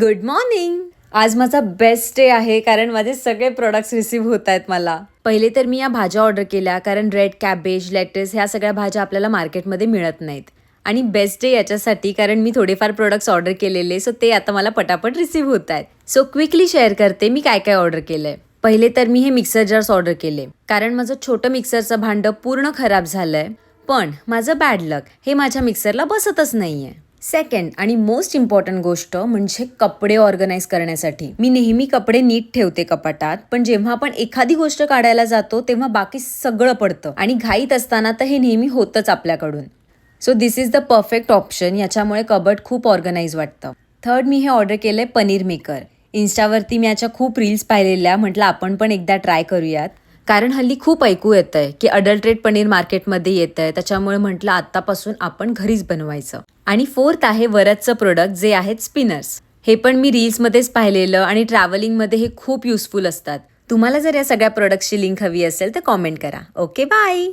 Good morning आज माझा best day आहे कारण माझे सगळे प्रोडक्ट्स रिसीव्ह होत आहेत मला. पहिले तर मी या भाज्या ऑर्डर केल्या कारण रेड कॅबेज लेटेस ह्या सगळ्या भाज्या आपल्याला मार्केटमध्ये मिळत नाहीत. आणि बेस्ट डे याच्यासाठी कारण मी थोडेफार प्रोडक्ट्स ऑर्डर केलेले सो ते आता मला पटापट रिसीव्ह होत आहेत. सो क्विकली शेअर करते मी काय काय ऑर्डर केलंय. पहिले तर मी हे मिक्सर जार्स ऑर्डर केले कारण माझं छोटं मिक्सरचं भांडं पूर्ण खराब झालंय. पण माझं बॅड लक हे माझ्या मिक्सरला बसतच नाहीये. सेकंड आणि मोस्ट इम्पॉर्टंट गोष्ट म्हणजे कपडे ऑर्गनाईज करण्यासाठी. मी नेहमी कपडे नीट ठेवते कपाटात पण जेव्हा आपण एखादी गोष्ट काढायला जातो तेव्हा बाकी सगळं पडतं आणि घाईत असताना तर हे नेहमी होतंच आपल्याकडून. So this is the perfect option याच्यामुळे कबट खूप ऑर्गनाईज वाटतं. थर्ड मी हे ऑर्डर केलं आहे पनीर मेकर इन्स्टावरती मी याच्या खूप रील्स पाहिलेल्या. म्हटलं आपण पण एकदा ट्राय करूयात. कारण हल्ली खूप ऐकू येत आहे की अडल्ट्रेट पनीर मार्केटमध्ये येत आहे त्याच्यामुळे म्हटलं आत्तापासून आपण घरीच बनवायचं. आणि फोर्थ आहे वरदचं प्रोडक्ट जे आहेत स्पिनर्स हे पण मी रील्समध्येच पाहिलेलं आणि ट्रॅव्हलिंगमध्ये हे खूप युजफुल असतात. तुम्हाला जर या सगळ्या प्रोडक्टची लिंक हवी असेल तर कॉमेंट करा. Okay bye